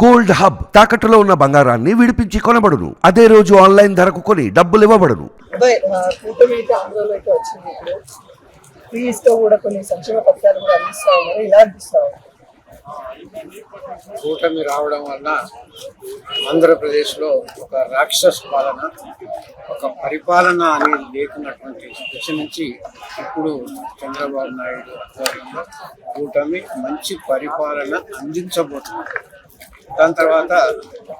Gold hub తాకట్టులో ఉన్న బంగారాన్ని విడిపించి కొనబడును. అదే రోజు ఆన్లైన్ ధరకు కొని డబ్బులు ఇవ్వబడును. కూడా కొన్ని సంక్షేమ పథకాలు కూడా అందిస్తా ఉన్నారు ఇలా అనిపిస్తా ఉంది కూటమి రావడం వలన ఆంధ్రప్రదేశ్లో ఒక రాక్షస పాలన ఒక పరిపాలన అనేది లేకున్నటువంటి దశ నుంచి ఇప్పుడు చంద్రబాబు నాయుడు ఆధ్వర్యంలో కూటమి మంచి పరిపాలన అందించబోతున్నారు. దాని తర్వాత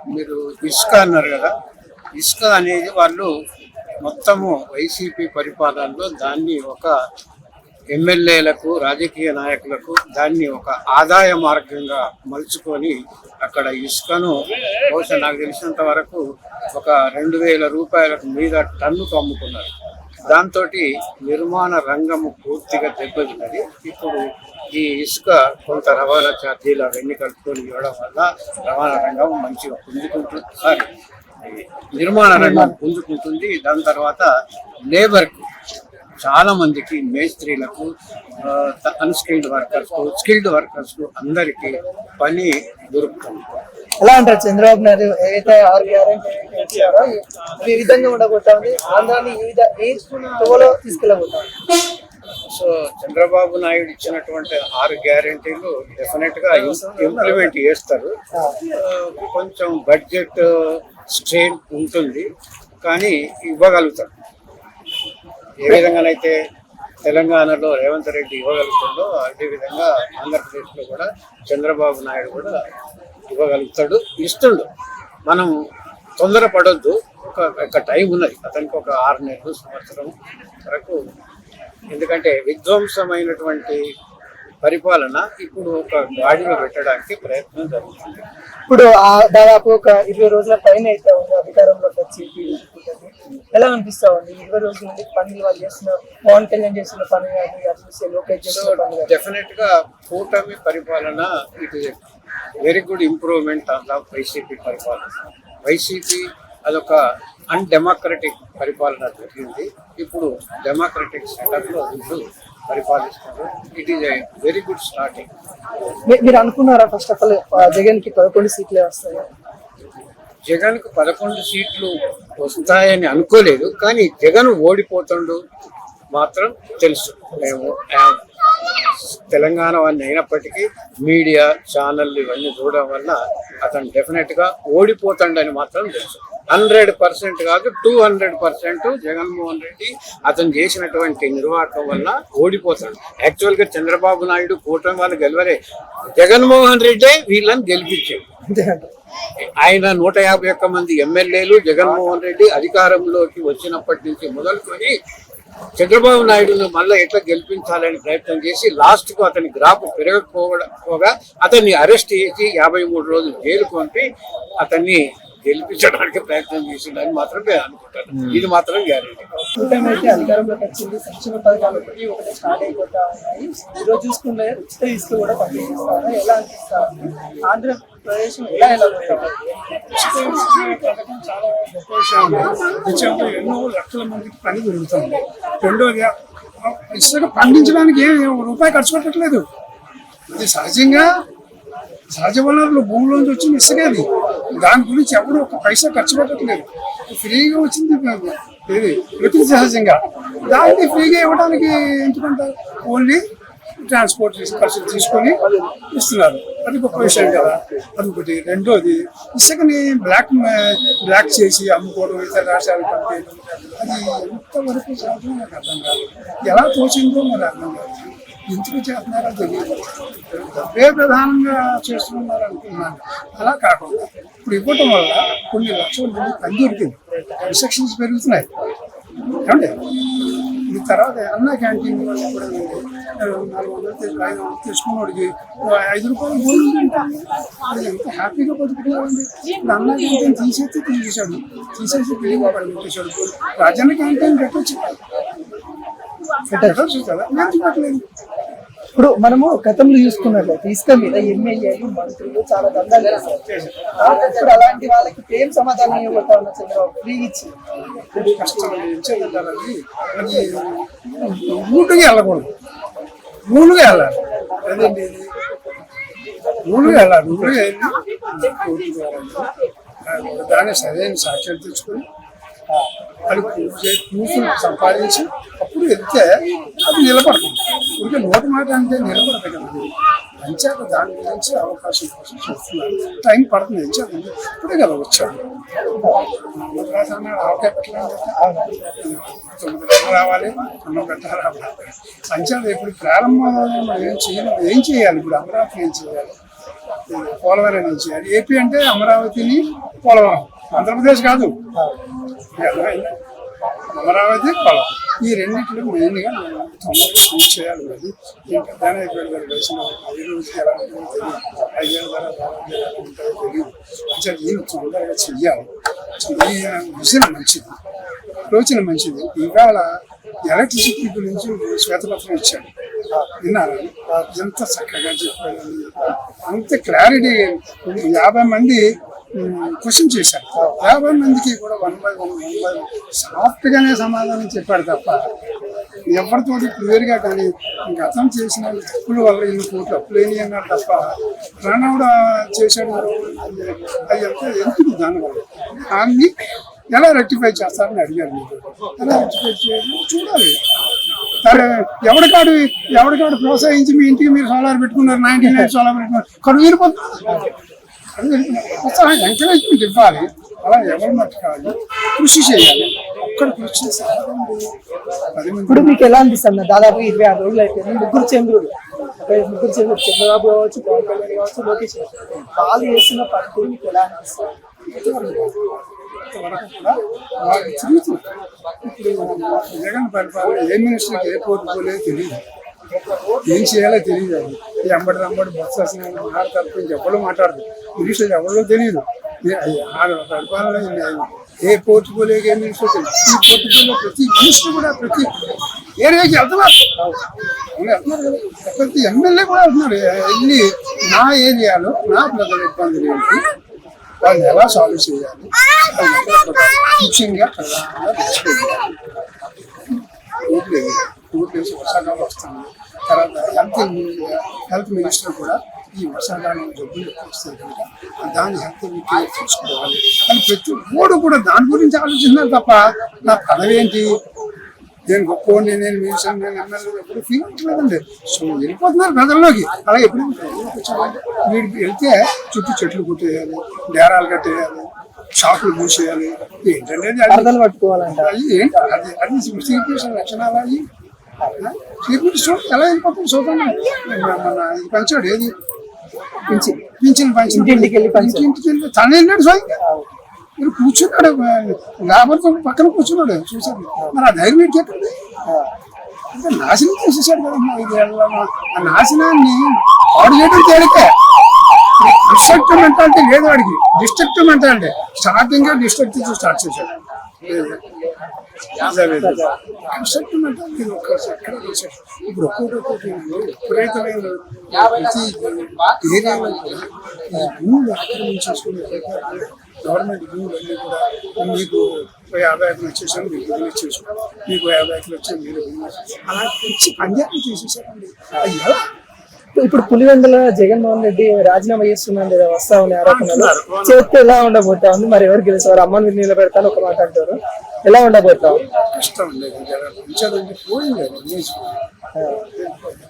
మీరు ఇసుక అన్నారు కదా. ఇసుక అనేది వాళ్ళు మొత్తము వైసీపీ పరిపాలనలో దాన్ని ఒక ఎమ్మెల్యేలకు రాజకీయ నాయకులకు దాన్ని ఒక ఆదాయ మార్గంగా మలుచుకొని అక్కడ ఇసుకను బహుశా నాకు తెలిసినంత వరకు ఒక రెండు వేల రూపాయలకు మీద టన్నుకు అమ్ముకున్నారు. దాంతో నిర్మాణ రంగము పూర్తిగా దెబ్బతిన్నది. ఇప్పుడు ఈ ఇసుక కొంత రవాణా ఛార్జీలు అవన్నీ కలుపుకొని ఇవ్వడం వల్ల రవాణా రంగం మంచిగా పుంజుకుంటుంది. సారీ నిర్మాణ రంగం పుంజుకుంటుంది. దాని తర్వాత లేబర్కి చాలా మందికి మేస్త్రీలకు అన్స్కిల్డ్ వర్కర్స్ స్కిల్డ్ వర్కర్స్ అందరికీ పని దొరుకుతుంది. ఎలా అంటారు చంద్రబాబు నాయుడు? ఏదైతే ఆరు గ్యారెంటీ ఇచ్చారో ఈ విధంగా ఉండబోతా ఉంది. ఆంధ్రాని ఈ విధ ఏ తోలో తీసుకెళ్ళబోతా సో చంద్రబాబు నాయుడు ఇచ్చినటువంటి ఆరు గ్యారెంటీలు డెఫినెట్గా ఇంప్లిమెంట్ చేస్తారు. కొంచెం బడ్జెట్ స్ట్రెయిన్ ఉంటుంది. కానీ ఇవ్వగలుగుతారు. ఏ విధంగానైతే తెలంగాణలో రేవంత్ రెడ్డి ఇవ్వగలుగుతుందో అదేవిధంగా ఆంధ్రప్రదేశ్లో కూడా చంద్రబాబు నాయుడు కూడా ఇవ్వగలుగుతాడు ఇస్తుండు. మనం తొందరపడొద్దు. ఒక ఒక టైం ఉన్నది. అతనికి ఒక ఆరు నెలలు సంవత్సరం వరకు. ఎందుకంటే విధ్వంసమైనటువంటి పరిపాలన ఇప్పుడు ఒక గాడిలో పెట్టడానికి ప్రయత్నం జరుగుతుంది. ఇప్పుడు దాదాపు ఒక ఇరవై రోజుల పైన అయితే అధికారంలోకి వచ్చి. ఎలా అనిపిస్తా ఉంది? ఇరవై రోజుల నుండి పనులు వాళ్ళు చేస్తున్న పవన్ కళ్యాణ్ చేస్తున్న పని కానీ చూస్తే లోకేష్ పని డెఫినెట్గా కూటమి పరిపాలన it is very good improvement on the YCP పరిపాలన. వైసీపీ అదొక అన్డెమోక్రటిక్ పరిపాలన జరిగింది. ఇప్పుడు డెమోక్రటిక్ సెటప్లో వీళ్ళు పరిపాలిస్తున్నారు. It is a very good starting మీరు అనుకున్నారా ఫస్ట్ ఆఫ్ ఆల్ జగన్కి పదకొండు సీట్లే వస్తాయి? జగన్కు పదకొండు సీట్లు వస్తాయని అనుకోలేదు కానీ జగన్ ఓడిపోతుండు మాత్రం తెలుసు. మేము తెలంగాణ వాడిని అయినప్పటికీ మీడియా ఛానళ్ళు ఇవన్నీ చూడడం వల్ల అతను డెఫినెట్గా ఓడిపోతాడని మాత్రం తెలుసు. హండ్రెడ్ పర్సెంట్ కాదు two hundred percent Jaganmohan Reddy అతను చేసినటువంటి నిర్వాహకం వల్ల ఓడిపోతాడు. యాక్చువల్గా చంద్రబాబు నాయుడు కూటమి వాళ్ళు గెలవరే జగన్మోహన్ రెడ్డే వీళ్ళని గెలిపించాడు. అంతే ఆయన నూట యాభై ఒక్క మంది ఎమ్మెల్యేలు జగన్మోహన్ రెడ్డి అధికారంలోకి వచ్చినప్పటి నుంచి మొదలుకొని చంద్రబాబు నాయుడును మళ్ళీ ఎట్లా గెలిపించాలని ప్రయత్నం చేసి లాస్ట్కు అతని గ్రాఫ్ పెరగకపోగా అతన్ని అరెస్ట్ చేసి యాభై మూడు రోజులు జైలుకు పంపి అతన్ని గెలిపించడానికి ప్రయత్నం చేసిండని మాత్రమే అనుకుంటాను. ఇది మాత్రం గ్యారెంటీ. కూటమి అయితే అధికారంలోకి వచ్చింది. సంక్షేమ పథకాలు ఒకటి ఒకటి స్టార్ట్ అయిపోతా ఉన్నాయి. ఈ రోజు చూసుకుంటే ఉచిత ఇసుక కూడా పంపిణీ చేస్తారు ఎలా అనిపిస్తా ఉంది? ప్రదేశం ఎలా ఎలా చాలా గొప్ప విషయం అండి ఎన్నో లక్షల మందికి పని దొరుకుతుంది. రెండోది ఇసుక పండించడానికి ఏ రూపాయి ఖర్చు పెట్టట్లేదు. ఇది సహజంగా సహజ వనరులు భూమిలోంచి వచ్చిన ఇసుకే అది దాని గురించి ఎవరు ఒక పైసా ఖర్చు పెట్టట్లేదు. ఫ్రీగా వచ్చింది ఇది ప్రకృతి సహజంగా. దాన్ని ఫ్రీగా ఇవ్వడానికి ఎంచుకుంటారు. ఓన్లీ ట్రాన్స్పోర్ట్ ఖర్చులు తీసుకొని ఇస్తున్నారు. అది గొప్ప విషయం కదా. అది ఒకటి. రెండోది ఇసుకని బ్లాక్ బ్లాక్ చేసి అమ్ముకోవడం ఇతర రాష్ట్రాలకు పంపేయడం అది ఎంతవరకు సాధ్యం నాకు అర్థం కాదు. ఎలా తోచిందో మరి అర్థం కాదు. ఎందుకు చేస్తున్నారో తెలియదు. డబ్బే ప్రధానంగా చేస్తున్నారు అనుకున్నాను అలా కాకుండా ఇప్పుడు ఇవ్వటం వల్ల కొన్ని లక్షల మంది పని దొరికింది. రిసెక్షన్స్ పెరుగుతున్నాయి. ఏమండి? ఈ తర్వాత అన్న క్యాంటీన్ కూడా నాలుగు వందలు ఐదు వందలు తెచ్చుకున్నవాడికి ఓ ఐదు రూపాయలు భోజనం తింటాను అది ఎంత హ్యాపీగా బతుకుతున్నారండి ఇప్పుడు అన్న క్యాంటీన్ తీసేసి తీసేశాడు. తీసేసి ఒకటి పెట్టేశాడు. రాజన్న క్యాంటీన్ పెట్టచ్చు? పెట్టచ్చు కదా. పెట్టలేదు ఇప్పుడు మనము గతంలో చూసుకున్నట్లయితే ఇసుక మీద ఎమ్మెల్యేలు మంత్రులు చాలా చేశారు. ఆ, ఇప్పుడు అలాంటి వాళ్ళకి ఏం సమాధానం ఇవ్వబోతా ఉన్న చంద్రబాబు ఫ్రీ ఇచ్చి. కష్టం వెళ్ళకూడదు. మూలుగా వెళ్ళాలి అదేంటి ఇది? వెళ్ళాలి ఎలా వెళ్ళి దాన్ని సరైన సాక్ష్యం తెచ్చుకొని వాళ్ళు ప్రూఫ్ చే- సంపాదించి ఎప్పుడు ఎత్తే అది నిలబడుతుంది ఇంకా నోటి మాట అంటే నిలబడదు కదా. అంచేత దాని గురించి అవకాశం కోసం చూస్తున్నారు టైం పడుతుంది అంచేత ఇప్పుడే కదా వచ్చాడు. ఆవకాయ తొమ్మిది గంటలు రావాలి తొమ్మిది గంటలు రావాలి అంచాక ఇప్పుడు ప్రారంభంలో మనం ఏం చేయాలి ఏం చేయాలి ఇప్పుడు? అమరావతి ఏం చేయాలి? పోలవరం ఏం చేయాలి? ఏపీ అంటే అమరావతిని పోలవరం. ఆంధ్రప్రదేశ్ కాదు. అమరావతి పొలం ఈ రెండింటిలో మెయిన్గా మనం తొందరగా చేయాలి అది ఇంకా దాని అయిపోయింది వయసులో ఐదు రోజుకి ఎలా ఉంటుందో తెలియదు. ఐదేళ్ళ తర్వాత ఎలా ఉంటుందో తెలియదు. అసలు దీన్ని తొందరగా చెయ్యాలి. ఈ విజన్ మంచిది. ఆలోచన మంచిది. ఇవాళ ఎలక్ట్రిసిటీ గురించి శ్వేతపత్రం ఇచ్చాడు విన్నారు? ఎంత చక్కగా చెప్పాడు అంత క్లారిటీ యాభై మంది క్వశ్చన్ చేశారు. యాభై మందికి కూడా one by one one by సాఫ్ట్గానే సమాధానం చెప్పాడు తప్ప ఎవరితోటి క్లియర్గా కానీ గతం చేసిన తప్పుల వల్ల ఇన్ని కోట్లు అప్పులేని అన్నారు తప్ప ప్రణవుడు చేశాడు అది ఎంత ఎందుకు దానివల్ల దాన్ని ఎలా రెక్టిఫై చేస్తారని అడిగారు మీరు. ఎలా రెక్టిఫై చేయాలి? చూడాలి. సరే ఎవరికాడు ఎవరికాడు ప్రోత్సహించి మీ ఇంటికి మీరు సోలార్ పెట్టుకున్నారు నైన్టీ నైన్ సోలార్ పెట్టుకున్నారు కడుగు వెళ్ళిపోతుంది ఎంకరేజ్మెంట్ ఇవ్వాలి. అలా ఎవరి మట్టు కాదు. కృషి చేయాలి. ఒక్కడ కృషి ఇప్పుడు మీకు ఎలా అనిపిస్తుంది? దాదాపు ఇరవై ఆరు రోజులు అయిపోయింది. ముగ్గురు చంద్రుడు. ముగ్గురు చంద్రుడు. చంద్రబాబు కావచ్చు పవన్ కళ్యాణ్ కావచ్చు లోకేష్ వాళ్ళు చేస్తున్న పద్ధతి మీకు ఎలా అనిపిస్తుంది జగన్ పరిపాలన ఏ మినిస్టర్కి ఏ పోటీ తెలియదు. ఏం చేయాలో తెలియదు. అది ఈ అంబడి రంబడి బొత్స అసలు మాట తప్ప ఇంకెవ్వరు మాట్లాడదు మినిస్టర్ ఎవరో తెలియదు ఏ- పరిపాలన ఈ- ఏ పోటీ పోలే ఏ మినిస్టర్ ఈ ప్రతి మినిస్టర్ కూడా ప్రతి ఏరియాకి వెళ్తున్నారు వెళ్తున్నారు కదా. ప్రతి ఎమ్మెల్యే కూడా వెళ్తున్నారు వెళ్ళి నా ఏరియాలో నా ప్రజల ఇబ్బందులు ఏంటి వాళ్ళని ఎలా సాల్వ్ చేయాలి ముఖ్యంగా ప్రధానంగా తెచ్చుకోవాలి ఊర్లు ఊర్లు వర్షాకాలం వస్తుంది తర్వాత హెల్త్ హెల్త్ మినిస్టర్ కూడా ఈ వర్షాకాలం జబ్బులు ఎక్కువ వస్తాయి కనుక దాని హెల్త్ కేర్ చూసుకోవాలి అని ప్రతి ఓడు కూడా దాని గురించి ఆలోచిస్తున్నారు తప్ప నా పదవి ఏంటి నేను గొప్పవాడిని నేను మినిస్టర్ నేను ఎమ్మెల్యే ఎప్పుడు ఫీల్ అవ్వట్లేదండి సో వెళ్ళిపోతున్నారు ప్రజల్లోకి అలా ఎప్పుడు వీడికి వెళ్తే చుట్టూ చెట్లు కొట్టేయాలి డేరాలు కట్టేయాలి షాపులు మూసేయాలి ఏంటంటే అది ఏంటి అది అది శ్రీకృష్ణ లక్షణాలు అవి శ్రీకృష్ణుడు ఎలా వెళ్ళిపోతుంది చూద్దాం మన పంచాడు ఏది పింఛన్. పంచి. ఇంటింటికి వెళ్ళి పంచాడు. ఇంటింటికి వెళ్ళి తన వెళ్ళాడు స్వయంగా మీరు కూర్చున్నాడు లేబర్తో పక్కన కూర్చున్నాడు. చూసాడు మరి ఆ ధైర్యం ఏంటి ఎక్కడ అంటే నాశనం చేసేసాడు కదమ్మా ఎలా? ఆ నాశనాన్ని పాడు చేయడం తేలికే. డిస్ట్రక్టివ్ మెంటాలిటీ లేదు వాడికి. Destructive mentality starting destructive start చేశాడు. ఎక్కడ చేశాడు ఇప్పుడు ఒక్కొక్కటి ఒక్కొక్కటి విపరీతమైన ప్రతి ఏరియాలో భూములు ఆక్రమించేసుకుని గవర్నమెంట్ భూములు అన్నీ కూడా మీకు యాభై ఎకరాలు వచ్చేసాను మీకు మీకు యాభై ఎకరాలు వచ్చాను మీరు. అలా ఇచ్చి పంజాబ్ చేసేసారండి. ఎలా? ఇప్పుడు పులివెందుల జగన్మోహన్ రెడ్డి రాజీనామా చేస్తున్నాను లేదా వస్తా ఉన్న ఆరోపణలు? చేస్తే ఎలా ఉండబోతా ఉంది? మరి ఎవరు గెలుస్తారు? అమ్మని నిలబెడతాను ఒక మాట అంటారు. ఎలా ఉండబోతాం కష్టం లేదు పోయింది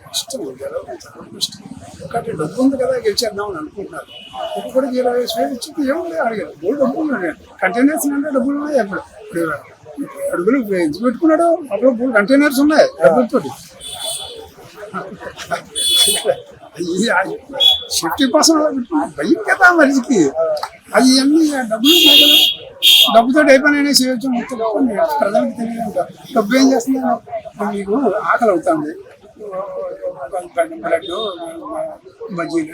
కష్టం ఒకటి డబ్బు ఉంది కదా గెలిచేద్దామని అనుకుంటున్నారు. ఇప్పుడు ఇరవై వేసి వేలు ఇచ్చి ఏముంది అడిగారు. మూడు డబ్బులు ఉన్నాయి. కంటైనర్స్ అంటే డబ్బులు ఉన్నాయి అప్పుడు ఇప్పుడు అడుగులు ఎంత పెట్టుకున్నాడు? అప్పుడు మూడు కంటైనర్స్ ఉన్నాయి డబ్బులతో సేఫ్టీ కోసం పెట్టుకున్నాడు. భయం కదా మనిషికి. అవి అన్ని డబ్బులు ఉన్నాయి కదా. డబ్బుతో అయిపోయినా చేయొచ్చు మొత్తం ప్రజలకు తెలియదు డబ్బు ఏం చేస్తున్నారు మీకు ఆకలి అవుతుంది. బజ్జీలు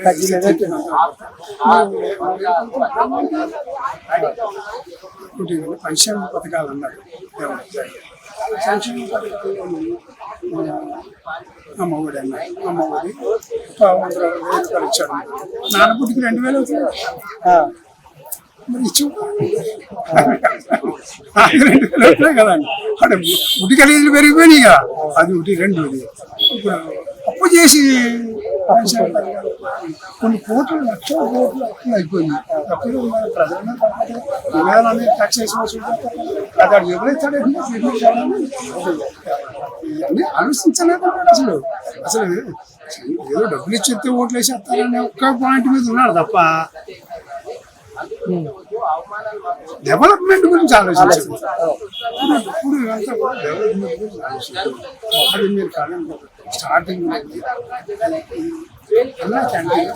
సంక్షేమ పథకాలు అన్నారు. సంక్షేమ పథకాలు? అమ్మఒడి అన్నారు. అమ్మఒడి వందల వేలు రూపాయలు ఇచ్చాడు నాన్నపుట్టికి రెండు వేలు అవుతుంది. మరి ఇచ్చి కదండి అంటే ఉట్టి ఖరీదులు పెరిగిపోయినాయి కదా అది ఒకటి రెండు ఇప్పుడు అప్పు చేసి కొన్ని కోట్లు లక్షల కోట్లు అప్పులు అయిపోయింది అప్పుడు మన ప్రజలను విధానాన్ని టాక్సేషన్ వసూలు చేస్తారు అది ఎవరైతే ఇవన్నీ ఆలోచించలేకపోయాడు అసలు అసలు ఏదో డబ్బులు ఇచ్చేస్తే ఓట్లు వేసేస్తారనే ఒక్క పాయింట్ మీద ఉన్నాడు తప్ప డెవలప్మెంట్ గురించి ఆలోచించారు ఇప్పుడు ఇదంతా కూడా డెవలప్మెంట్ గురించి ఆలోచించారు అది మీరు స్టార్టింగ్ అలా క్యాంటీన్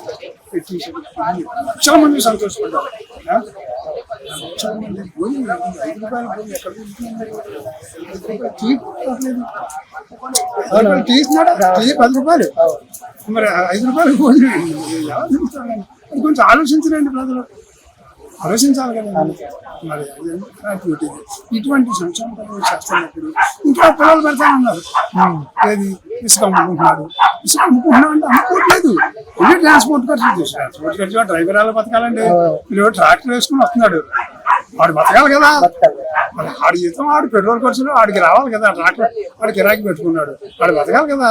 పెట్టేసారు లక్షల మంది సంతోషపడ్డారు మంది ఐదు రూపాయలు ఎక్కడ టీ రూపాయలు టీ ఇస్తున్నాడా? టీ పది రూపాయలు. మరి ఐదు రూపాయలు? అది కొంచెం ఆలోచించరండి ప్రజలు. ఆలోచించాలి కదా మరి. యాక్టివిటీ ఇటువంటి సంక్షేమ చేస్తున్నప్పుడు ఇంకా పిల్లలు పెడతానన్నారు ఏది? ఇసుక అమ్ముకుంటున్నారు. ఇసుక అమ్ముకుంటున్నా అంటే అమ్ముకోవట్లేదు. ఇవే ట్రాన్స్పోర్ట్ ఖర్చు ట్రాన్స్పోర్ట్ ఖర్చు డ్రైవర్ ఎలా బతకాలండి? వీళ్ళు ట్రాక్టర్ వేసుకుని వస్తున్నాడు. వాడు బతకాలి కదా. మరి ఆడి జీతం ఆడు పెట్రోల్ ఖర్చులు ఆడికి రావాలి కదా. ట్రాక్టర్ వాడు కిరాకి పెట్టుకున్నాడు. వాడు బతకాలి కదా.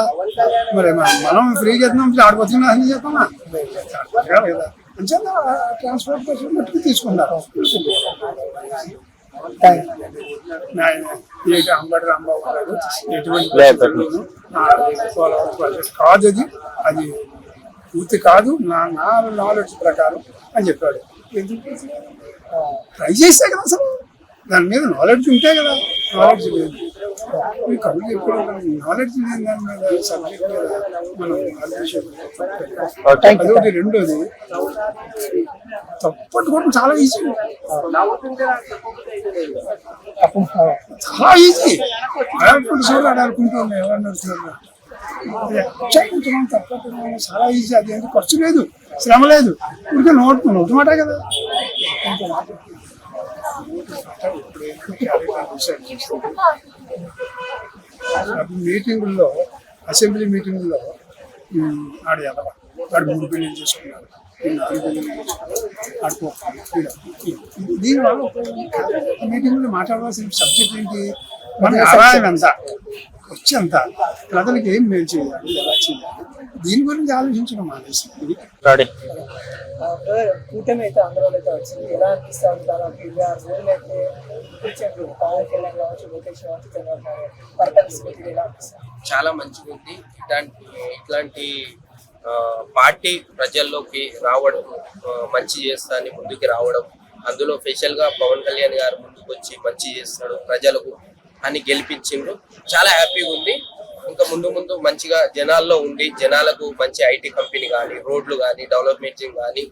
మరి మనం ఫ్రీగా ఇస్తున్నాం ఆడు బతుకున్నా అని చెప్తామా బతకాలి కదా. అంచేత ట్రాన్స్పోర్ట్ ఖర్చులు మట్టుకు తీసుకున్నారు. అంబటి రాంబాబు గారు ఎటువంటి ప్రాజెక్ట్ కాదు అది. అది పూర్తి కాదు. నా నా నాలెడ్జ్ ప్రకారం అని చెప్పాడు. ఎందుకు? ట్రై చేస్తే కదా అసలు. దాని మీద నాలెడ్జ్ ఉంటే కదా నాలెడ్జ్ లేదు. ఈ ఎప్పుడు నాలెడ్జ్ లేని దాని మీద సబ్జెక్ట్ మీద మనం ఆలోచించాలి. అదొకటి రెండోది తప్పట్టుకోవడం చాలా ఈజీ చాలా ఈజీ అడాడుకుంటూ చూడు అడాడుకుంటూ ఎవరు నడుస్తున్నారు చదువుతున్నాం తప్పట్టుకోవడం చాలా ఈజీ అది ఎందుకు ఖర్చు లేదు శ్రమ లేదు. ఊరికే నోటు నోటు మాట కదా. మీటింగుల్లో అసెంబ్లీ మీటింగుల్లో ఉమ్, ఆడు ఎదవ వాడు మూడు బిల్లులు చేసుకున్నాడు ఈ నాలుగు బిల్లులు చేసుకున్నాడు దీనివల్ల ఉపయోగం మాట్లాడవలసిన సబ్జెక్ట్ ఏంటి? మన ఆదాయం ఎంత? ఖర్చు ఎంత? ప్రజలకు ఏం మేలు చేయాలి? ఎలా చేయాలి? దీని గురించి ఆలోచించడం మానేసి కూటమి అయితే ఆంధ్రాలో అయితే వచ్చింది. ఎలా అనిపిస్తుంది దాదాపు ఇరవై ఆరు రోజులు అయితే కూర్చోండి. పవన్ కళ్యాణ్ కావచ్చు లోకేష్ కావచ్చు చంద్రబాబు నాయుడు పరిపాలిస్తుంది ఎలా అనిపిస్తుంది? చాలా మంచిగా ఉంది. ఇట్లాంటి ఇట్లాంటి పార్టీ ప్రజల్లోకి రావడం మంచి చేస్తా అని ముందుకు రావడం అందులో స్పెషల్గా పవన్ కళ్యాణ్ గారు ముందుకు వచ్చి మంచి చేస్తాడు ప్రజలకు అని గెలిపించిండ్రు. చాలా హ్యాపీగా ఉంది. ఇంకా ముందు ముందు మంచిగా జనాల్లో ఉండి జనాలకు మంచి ఐటీ కంపెనీ కానీ రోడ్లు కానీ డెవలప్మెంట్ కానీ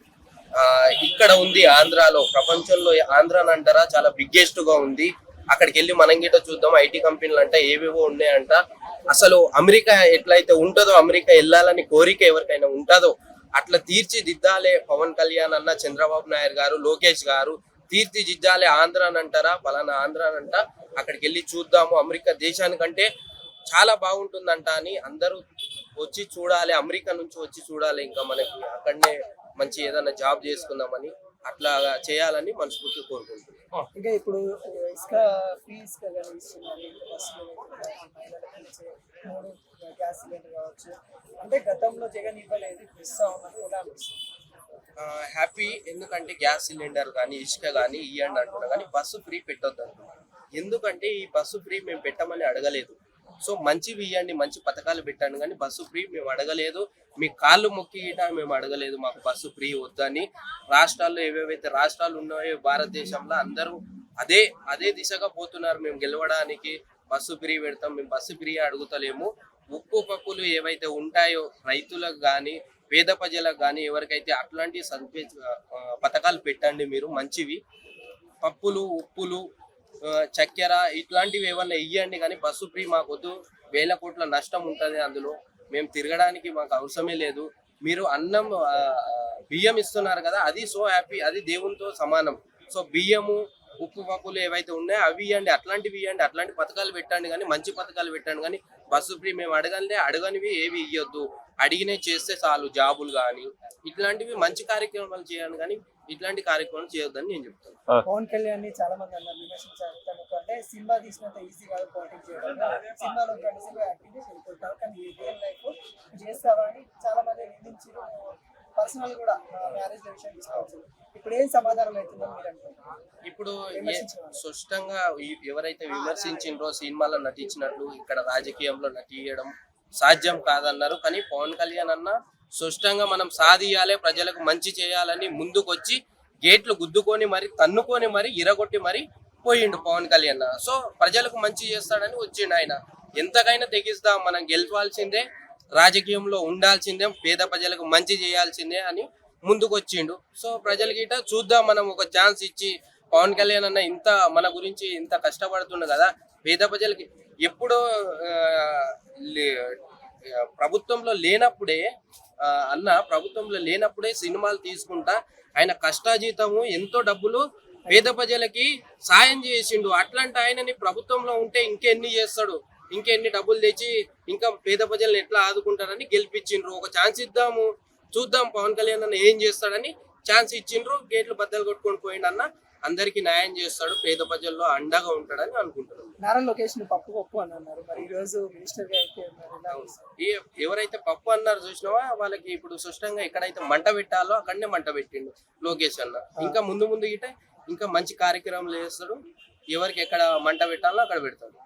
ఆ, ఇక్కడ ఉంది ఆంధ్రాలో ప్రపంచంలో ఆంధ్ర అని అంటారా చాలా బిగ్గెస్ట్గా ఉంది. అక్కడికి వెళ్ళి మనం గిట్ట చూద్దాం ఐటీ కంపెనీలు అంట ఏవేవో ఉన్నాయంట. అసలు అమెరికా ఎట్లయితే ఉంటుందో అమెరికా వెళ్ళాలని కోరిక ఎవరికైనా ఉంటుందో అట్లా తీర్చిదిద్దాలే పవన్ కళ్యాణ్ అన్న చంద్రబాబు నాయుడు గారు లోకేష్ గారు తీర్చిదిద్దాలే ఆంధ్రాని అంటారా పలానా ఆంధ్రాని అంట అక్కడికి వెళ్ళి చూద్దాము. అమెరికా దేశానికంటే చాలా బాగుంటుందంట అని అందరూ వచ్చి చూడాలి అమెరికా నుంచి వచ్చి చూడాలి ఇంకా మనకి. అక్కడనే మంచి ఏదైనా జాబ్ చేసుకుందామని అట్లా చేయాలని మనస్ఫూర్తి కోరుకుంటున్నాను. ఇంకా ఇప్పుడు ఇసుక ఫ్రీ ఇసుక కానీ ఇస్తున్నారు బస్సులో మహిళలకు ఇచ్చే మూడు గ్యాస్ సిలిండర్ కావచ్చు. అంటే గతంలో జగన్ ఇవ్వలేదు ఇప్పుడు ఇస్తా ఉన్నారు ఎలా అనిపిస్తుంది. హ్యాపీ ఎందుకంటే గ్యాస్ సిలిండర్ కానీ ఇసుక కానీ ఇవ్వండి అంటున్నా కానీ బస్సు ఫ్రీ పెట్టొద్దు అంటున్నాను ఎందుకంటే ఈ బస్సు ఫ్రీ మేము పెట్టమని అడగలేదు. సో మంచివి ఇవ్వండి మంచి పథకాలు పెట్టండి కానీ బస్సు ఫ్రీ మేము అడగలేదు. మీ కాళ్ళు మొక్కి మేము అడగలేదు మాకు బస్సు ఫ్రీ వద్దని. రాష్ట్రాల్లో ఏవేవైతే రాష్ట్రాలు ఉన్నాయో భారతదేశంలో అందరూ అదే అదే దిశగా పోతున్నారు. మేము గెలవడానికి బస్సు ఫ్రీ పెడతాం మేము బస్సు ఫ్రీ అడుగుతలేము. ఉప్పు పప్పులు ఏవైతే ఉంటాయో రైతులకు కానీ పేద ప్రజలకు కానీ ఎవరికైతే అట్లాంటి సద్పే పథకాలు పెట్టండి మీరు మంచివి. పప్పులు ఉప్పులు చక్కెర ఇట్లాంటివి ఏమన్నా ఇవ్వండి కానీ బస్సు ఫ్రీ మాకు వద్దు వేల కోట్ల నష్టం ఉంటుంది అందులో. మేము తిరగడానికి మాకు అవసరమే లేదు. మీరు అన్నం బియ్యం ఇస్తున్నారు కదా అది సో హ్యాపీ అది దేవునితో సమానం. సో బియ్యము ఉప్పు పప్పులు ఏవైతే ఉన్నాయో అవి ఇవ్వండి అట్లాంటివి ఇవ్వండి అట్లాంటి పథకాలు పెట్టండి కానీ మంచి పథకాలు పెట్టండి కానీ బస్సు ఫ్రీ మేము అడగండి అడగనివి ఏవి ఇవ్వద్దు అడిగినవి చేస్తే చాలు జాబులు కానీ ఇట్లాంటివి మంచి కార్యక్రమాలు చేయండి కానీ ఇట్లాంటి కార్యక్రమాలు చేయొద్దని నేను చెప్తాను పవన్ కళ్యాణ్ చాలా మంది అన్నారు విమర్శించారు. అంటే సినిమా తీసినంత ఈజీ కాదు పాలిటిక్స్ చేయడం. సినిమాలో కంటిన్యూగా యాక్టింగ్ చేసి వెళ్ళిపోతావు కానీ రియల్ లైఫ్ చేస్తావా అని చాలా మంది నిందించారు. పర్సనల్ కూడా మ్యారేజ్ విషయం తీసుకోవచ్చు. ఇప్పుడు ఏం సమాధానం అవుతుందో మీరు అనుకుంటున్నారు? ఇప్పుడు. స్పష్టంగా ఎవరైతే విమర్శించిండ్రో సినిమాలో నటించినట్లు ఇక్కడ రాజకీయంలో నటియడం సాధ్యం కాదన్నారు. కానీ పవన్ కళ్యాణ్ అన్న స్పష్టంగా మనం సాధియాలి ప్రజలకు మంచి చేయాలని ముందుకొచ్చి గేట్లు గుద్దుకొని మరి తన్నుకొని మరి ఇరగొట్టి మరి పోయిండు పవన్ కళ్యాణ్. సో ప్రజలకు మంచి చేస్తాడని వచ్చిండు ఆయన. ఎంతకైనా తెగిస్తాం మనం గెలవాల్సిందే రాజకీయంలో ఉండాల్సిందే పేద ప్రజలకు మంచి చేయాల్సిందే అని ముందుకు వచ్చిండు సో ప్రజలకి ఇట చూద్దాం మనం ఒక ఛాన్స్ ఇచ్చి పవన్ కళ్యాణ్ అన్న ఇంత మన గురించి ఇంత కష్టపడుతుండు కదా పేద ప్రజలకి ఎప్పుడో లే- ప్రభుత్వంలో లేనప్పుడే అన్న ప్రభుత్వంలో లేనప్పుడే సినిమాలు తీసుకుంటా ఆయన కష్టాజీతము ఎంతో డబ్బులు పేద ప్రజలకి సాయం చేసిండు. అట్లాంటి ఆయనని ప్రభుత్వంలో ఉంటే ఇంకెన్ని చేస్తాడు? ఇంకెన్ని డబ్బులు తెచ్చి ఇంకా పేద ప్రజల్ని ఎట్లా ఆదుకుంటారని గెలిపించిండ్రు. ఒక ఛాన్స్ ఇద్దాము చూద్దాం పవన్ కళ్యాణ్ అన్న ఏం చేస్తాడని ఛాన్స్ ఇచ్చిండ్రు. గేట్లు బద్దలు కొట్టుకొని పోయిండు అన్న. అందరికి న్యాయం చేస్తాడు పేద ప్రజల్లో అండగా ఉంటాడని అనుకుంటున్నాను నారా పప్పు పప్పు అని అన్నారు. మరి ఈ రోజు మినిస్టర్ ఎవరైతే పప్పు అన్నారు చూసినావా వాళ్ళకి ఇప్పుడు స్పష్టంగా ఎక్కడైతే మంట పెట్టాలో అక్కడనే మంట పెట్టిండు లోకేష్ అన్న. ఇంకా ముందు ముందు ఇంకా మంచి కార్యక్రమాలు చేస్తాడు. ఎవరికి ఎక్కడ మంట పెట్టాలో అక్కడ పెడతాడు.